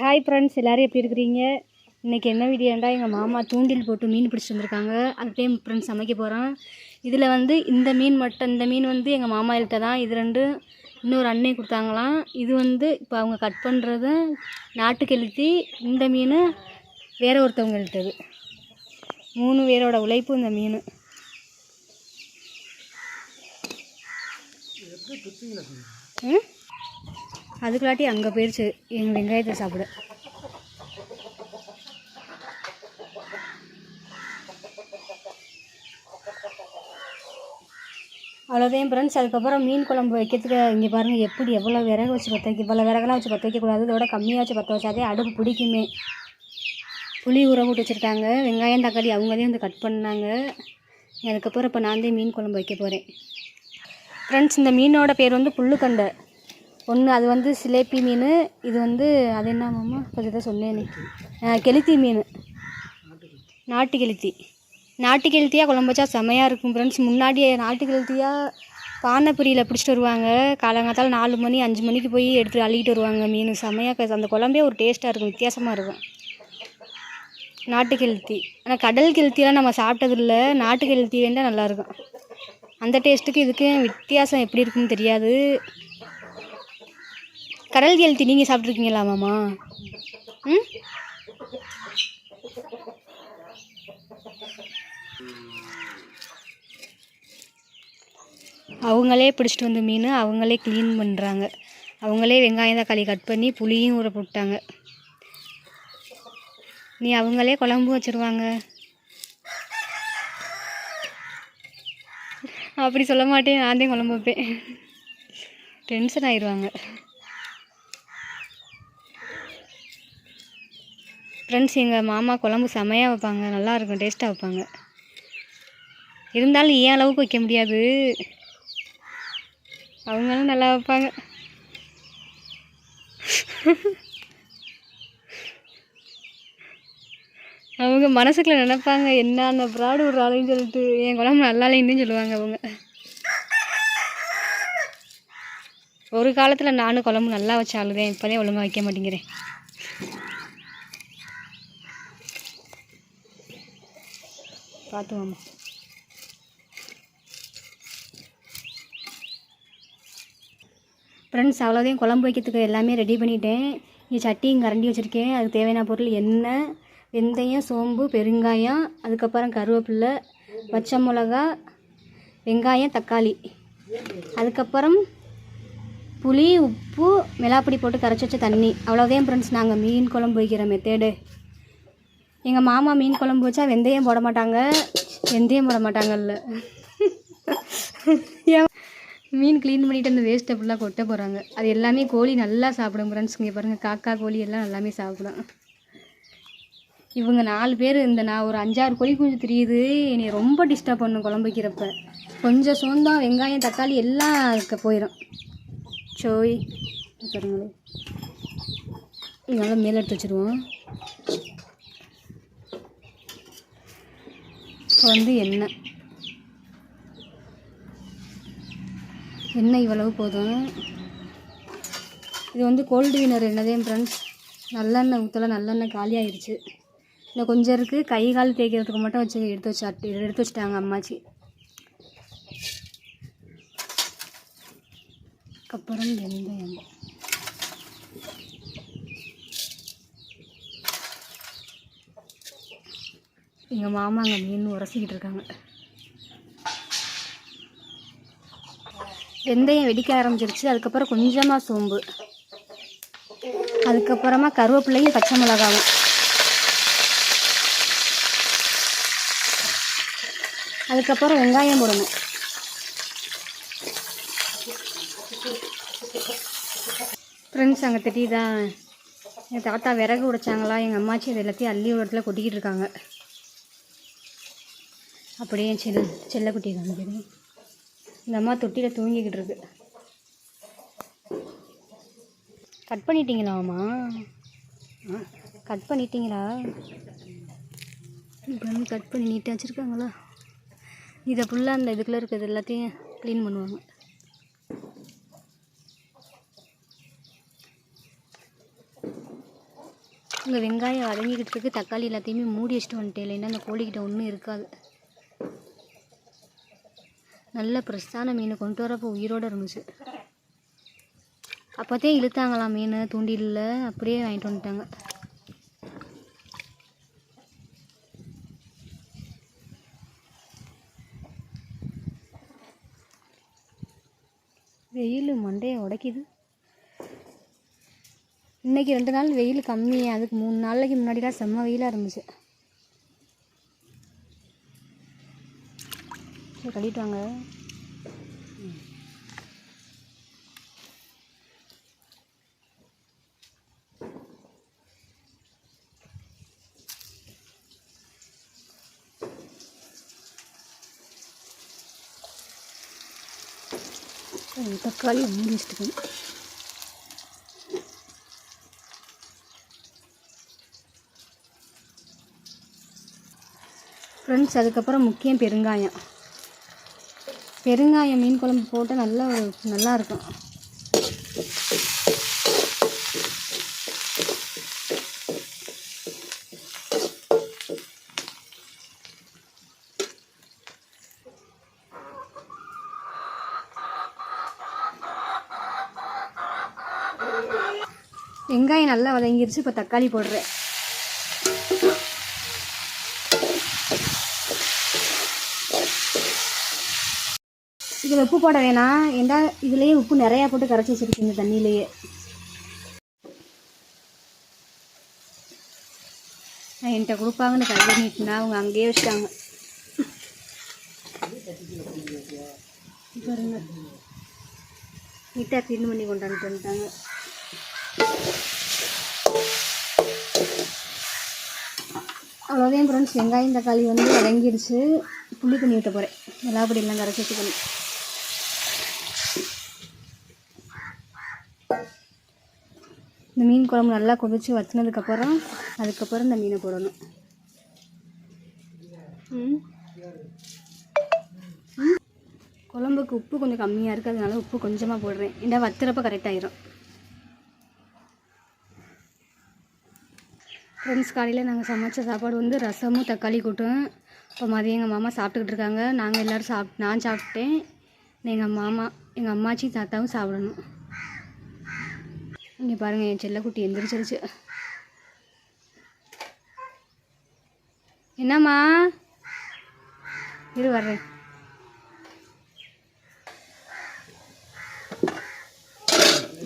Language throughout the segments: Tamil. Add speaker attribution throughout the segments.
Speaker 1: ஹாய் ஃப்ரெண்ட்ஸ் எல்லோரும் எப்படி இருக்கிறீங்க? இன்றைக்கி என்ன வீடியோண்டா எங்கள் மாமா தூண்டில் போட்டு மீன் பிடிச்சிட்டு வந்திருக்காங்க. அந்த டைம் ஃப்ரெண்ட்ஸ் சமைக்க போகிறோம் இதில் வந்து இந்த மீன் மட்டும் இந்த மீன் வந்து எங்கள் மாமா கிட்ட தான். இது ரெண்டு இன்னொரு அண்ணே கொடுத்தாங்களாம். இது வந்து இப்போ அவங்க கட் பண்ணுறது நாட்டுக்கெழுத்தி இந்த மீன் வேற ஒருத்தவங்க எழுத்தது மூணு பேரோட உழைப்பு இந்த மீன். எப்படி அதுக்குள்ளாட்டி அங்கே போயிடுச்சு எங்கள் வெங்காயத்தை சாப்பிட. அவ்வளோதான் ஃப்ரெண்ட்ஸ் அதுக்கப்புறம் மீன் குழம்பு வைக்கிறதுக்கு இங்கே பாருங்கள் எப்படி எவ்வளோ விறகு வச்சு பற்ற வைக்க இவ்வளோ விறகுலாம் வச்சு பற்ற வைக்கக்கூடாது இதோட கம்மியாக வச்சு பற்ற வச்சாதே அடுப்பு பிடிக்குமே. புளி ஊற போட்டு வச்சுருக்காங்க. வெங்காயம் தக்காளி அவங்களே வந்து கட் பண்ணாங்க. அதுக்கப்புறம் இப்போ நான் தான் மீன் குழம்பு வைக்க போகிறேன் ஃப்ரெண்ட்ஸ் இந்த மீனோட பேர் வந்து புல்லுக்கண்டை. ஒன்று அது வந்து சிலேபி மீன் இது வந்து அது என்ன மாமா? கொஞ்சம் தான் சொன்னேனே கெளுத்தி மீன். நாட்டு கெளுத்தி. நாட்டு கெளுத்தியாக குழம்பு வச்சா செமையாக இருக்கும் ஃப்ரெண்ட்ஸ் முன்னாடியே நாட்டு கெளுத்தியாக பானைப்புரியில் பிடிச்சிட்டு வருவாங்க. காலங்காத்தால் நாலு மணி அஞ்சு மணிக்கு போய் எடுத்து அள்ளிக்கிட்டு வருவாங்க மீன். செமையாக அந்த குழம்பே ஒரு டேஸ்ட்டாக இருக்கும் வித்தியாசமாக இருக்கும். நாட்டு கெளுத்தி. ஆனால் கடல் கெளுத்திலாம் நம்ம சாப்பிட்டதில்ல. நாட்டு கெளுத்தி வேண்டாம் நல்லாயிருக்கும் அந்த டேஸ்ட்டுக்கு இதுக்கு வித்தியாசம் எப்படி இருக்குன்னு தெரியாது. கடல் கெளுத்தி நீங்கள் சாப்பிட்ருக்கீங்களா மாமா? ம்? அவங்களே பிடிச்சிட்டு வந்த மீன் அவங்களே க்ளீன் பண்ணுறாங்க அவங்களே வெங்காயம் தக்காளி கட் பண்ணி புளியும் ஊற போட்டாங்க. நீ அவங்களே குழம்பு வச்சுருவாங்க. அப்படி சொல்ல மாட்டேன் நான் தான் குழம்பு வைப்பேன். டென்ஷன் ஆயிடுவாங்க ஃப்ரெண்ட்ஸ் எங்கள் மாமா குழம்பு செமையாக வைப்பாங்க. நல்லாயிருக்கும் டேஸ்ட்டாக வைப்பாங்க. இருந்தாலும் ஏன் அளவுக்கு வைக்க முடியாது? அவங்களும் நல்லா வைப்பாங்க. அவங்க மனசுக்குள்ள நினைப்பாங்க என்னென்ன ப்ராடு ஒரு ஆளுன்னு சொல்லிட்டு என் குழம்பு நல்லா இல்லைன்னு சொல்லுவாங்க அவங்க. ஒரு காலத்தில் நானும் குழம்பு நல்லா வச்சாலுதேன் இப்போதே ஒழுங்காக வைக்க மாட்டேங்கிறேன். பார்த்து வாமா ஃப்ரெண்ட்ஸ் அவ்வளோதையும் குழம்பு வைக்கிறதுக்கு எல்லாமே ரெடி பண்ணிட்டேன். இங்கே சட்டியும் கரண்டி வச்சுருக்கேன். அதுக்கு தேவையான பொருள் எண்ணெய் வெந்தயம் சோம்பு பெருங்காயம் அதுக்கப்புறம் கருவேப்பில்லை பச்சை மிளகா வெங்காயம் தக்காளி. அதுக்கப்புறம் புளி உப்பு மிளாப்பொடி போட்டு கரைச்சி வச்ச தண்ணி. அவ்வளோதான் ஃப்ரெண்ட்ஸ் நாங்கள் மீன் குழம்பு வைக்கிற மெத்தேடு எங்கள் மாமா மீன் குழம்பு வச்சா வெந்தயம் போட மாட்டாங்க. வெந்தயம் போட மாட்டாங்கல்ல. ஏன் மீன் க்ளீன் பண்ணிட்டு அந்த வேஸ்ட்டை ஃபுல்லாக கொட்ட போகிறாங்க அது எல்லாமே கோழி நல்லா சாப்பிடும் ஃப்ரெண்ட்ஸுங்க பாருங்கள் காக்கா கோழி எல்லாம் எல்லாமே சாப்பிடும். இவங்க நாலு பேர் இந்த நான் ஒரு அஞ்சாறு கோழி குஞ்சு தெரியுது. என்னை ரொம்ப டிஸ்டர்ப் பண்ணும் குழம்பு வைக்கிறப்ப. கொஞ்சம் சோந்தம் வெங்காயம் தக்காளி எல்லாம் அதுக்கு போயிடும் சோய் பாருங்களேன் இதனால் மேலே எடுத்து வச்சுருவோம். இப்போ வந்து எண்ணெய். எண்ணெய் இவ்வளவு போதும். இது வந்து கோல்டு வினர் என்னதே ஃப்ரெண்ட்ஸ் நல்லெண்ணெய் ஊற்றலாம் நல்லெண்ணெய் காலியாகிருச்சு இந்த இன்னும் கொஞ்சம் இருக்குது கை கால் தேய்க்கிறதுக்கு மட்டும் வச்சு எடுத்து வச்சா எடுத்து வச்சுட்டாங்க அம்மாச்சி. அதுக்கப்புறம் வெந்தயம். எங்கள் மாமா அங்கே மீன் உரசிக்கிட்டு இருக்காங்க. வெந்தயம் வெடிக்க ஆரம்பிச்சிருச்சு. அதுக்கப்புறம் கொஞ்சமாக சோம்பு. அதுக்கப்புறமா கருவேப்பிலையும் பச்சை மிளகாவும். அதுக்கப்புறம் வெங்காயம் போடணும். ஃப்ரெண்ட்ஸ் அங்கே திட்டிதா எங்கள் தாத்தா விறகு உடைச்சாங்களா? எங்கள் அம்மாச்சி அது எல்லாத்தையும் அள்ளி ஒரு இடத்துல கொட்டிக்கிட்டு இருக்காங்க. அப்படியே செல் செல்லக்குட்டி காமிக்குது. இந்த அம்மா தொட்டியில் தூங்கிக்கிட்டு இருக்கு. கட் பண்ணிட்டீங்களா அம்மா? கட் பண்ணிட்டீங்களா? இப்போ கட் பண்ணி நீட்டாக வச்சுருக்காங்களா? இதை ஃபுல்லாக அந்த இதுக்குள்ளே இருக்கிறது எல்லாத்தையும் க்ளீன் பண்ணுவாங்க. இங்கே வெங்காயம் அடங்கிக்கிட்டு இருக்கு. தக்காளி எல்லாத்தையுமே மூடி வச்சுட்டு வந்துட்டேன். இல்லைன்னா அந்த கோழிக்கிட்ட ஒன்றும் இருக்காது. நல்ல ஃப்ரெஷ்ஷான மீன் கொண்டு வரப்போ உயிரோடு இருந்துச்சு. அப்போத்தே இழுத்தாங்களாம் மீன்? தூண்டிலில் அப்படியே வாங்கிட்டு வந்துட்டாங்க. வெயில் மண்டையை உடைக்குது. இன்றைக்கி ரெண்டு நாள் வெயில் கம்மி. அதுக்கு மூணு நாளைக்கு முன்னாடிலாம் செம்ம வெயிலாக இருந்துச்சு. சரி கழிட்டு வாங்க. தக்காளி மூடி வச்சுட்டு ஃப்ரெண்ட்ஸ் அதுக்கப்புறம் முக்கியம் பெருங்காயம். பெருங்காயம் மீன் குழம்பு போட்டு நல்லா ஒரு நல்லா இருக்கும். வெங்காயம் நல்லா வதங்கிருச்சு இப்போ தக்காளி போடுறேன். இதில் உப்பு போட வேணாம் ஏண்டா இதுலேயே உப்பு நிறையா போட்டு கரைச்சி வச்சுருக்கீங்க தண்ணியிலேயே. நான் என்கிட்ட கொடுப்பாங்கன்னு கையை நீட்டினா அவங்க அங்கேயே வச்சுட்டாங்க. பாருங்க. நீட்டாக க்ளீன் பண்ணி கொண்டாந்துட்டு வந்துட்டாங்க. அவ்வளோதான் ஃப்ரெண்ட்ஸ் வெங்காயம் தக்காளி வந்து வதங்கிடுச்சு. புளி தண்ணி விட்ட போகிறேன் எல்லாப்படி எல்லாம் கரைச்சி வச்சுக்கணும். இந்த மீன் குழம்பு நல்லா கொதிச்சு வச்சினதுக்கப்புறம் அதுக்கப்புறம் இந்த மீனை போடணும். குழம்புக்கு உப்பு கொஞ்சம் கம்மியாக இருக்குது அதனால உப்பு கொஞ்சமாக போடுறேன். இந்த வத்துறப்ப கரெக்டாகிடும் ஃப்ரெண்ட்ஸ் காலையில் நாங்கள் சமைச்ச சாப்பாடு வந்து ரசமும் தக்காளி கூட்டும். இப்போ மதியம் எங்கள் மாமா சாப்பிட்டுக்கிட்டு இருக்காங்க. நாங்கள் எல்லோரும் சாப் நான் சாப்பிட்டேன். எங்கள் மாமா எங்கள் அம்மாச்சி தாத்தாவும் சாப்பிடணும். இங்கே பாருங்கள் என் செல்லக்குட்டி எந்திரிச்சிருச்சு. என்னம்மா? இரு வர்றேன்.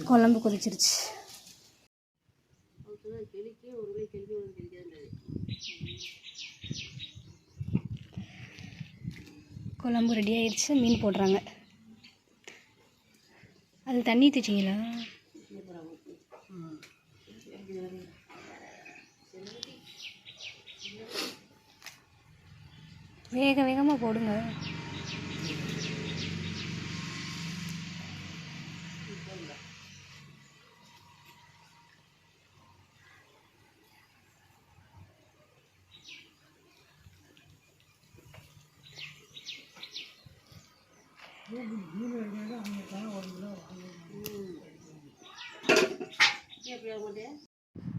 Speaker 1: குழம்பு கொதிச்சிருச்சு. குழம்பு ரெடி ஆயிடுச்சு மீன் போடுறாங்க. அது தண்ணி தச்சிங்களா வேக வேகமாக போடுங்க.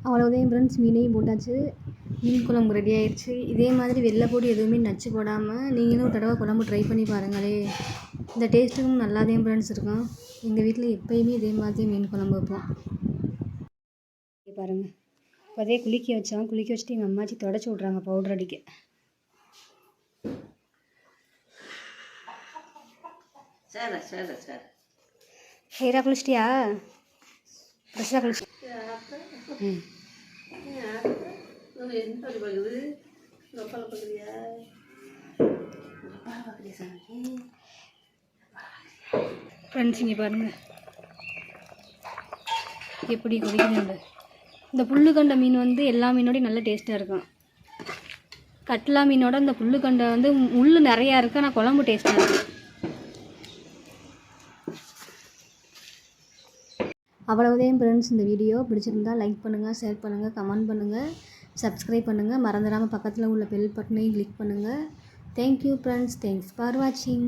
Speaker 1: அவ்வளோதான் ஃப்ரெண்ட்ஸ் மீனையும் போட்டாச்சு. மீன் குழம்பு ரெடி ஆயிடுச்சு இதே மாதிரி வெள்ளை பொடி எதுவுமே நச்சு போடாமல் நீங்களும் ஒரு தடவை குழம்பு ட்ரை பண்ணி பாருங்களே. இந்த டேஸ்ட்டுக்கும் நல்லாதான் ஃப்ரெண்ட்ஸ் இருக்கும். எங்கள் வீட்டில் எப்பயுமே இதே மாதிரி மீன் குழம்பு வைப்போம். இங்க பாருங்க. இப்போதே குளிக்க வச்சோம். குளிக்க வச்சுட்டு எங்கள் அம்மாச்சி தொடச்சி விட்றாங்க பவுடர் அடிக்க.
Speaker 2: சரி சரி சரி
Speaker 1: ஹெய்ரா குளிச்சிட்டியா? ஃப்ரெஷ்ஷாக குளிச்சு ம்.
Speaker 2: என்ன
Speaker 1: ஃப்ரெண்ட்ஸ் இங்கே பாருங்கள் எப்படி குடிக்குதுண்டு இந்த புல்லு கண்ட மீன் வந்து எல்லா மீனோடையும் நல்ல டேஸ்ட்டாக இருக்கும். கட்லா மீனோட இந்த புல்லு கண்டை வந்து முள் நிறையா இருக்குது ஆனால் குழம்பு டேஸ்ட்டாக இருக்கும் அவ்வளவுதான் ஃப்ரெண்ட்ஸ் இந்த வீடியோ பிடிச்சிருந்தா லைக் பண்ணுங்கள் ஷேர் பண்ணுங்கள் கமெண்ட் பண்ணுங்கள் சப்ஸ்கிரைப் பண்ணுங்கள் மறந்துடாமல் பக்கத்தில் உள்ள பெல் பட்டனையும் கிளிக் பண்ணுங்கள் தேங்க்யூ ஃப்ரெண்ட்ஸ் தேங்க்ஸ் ஃபார் வாட்சிங்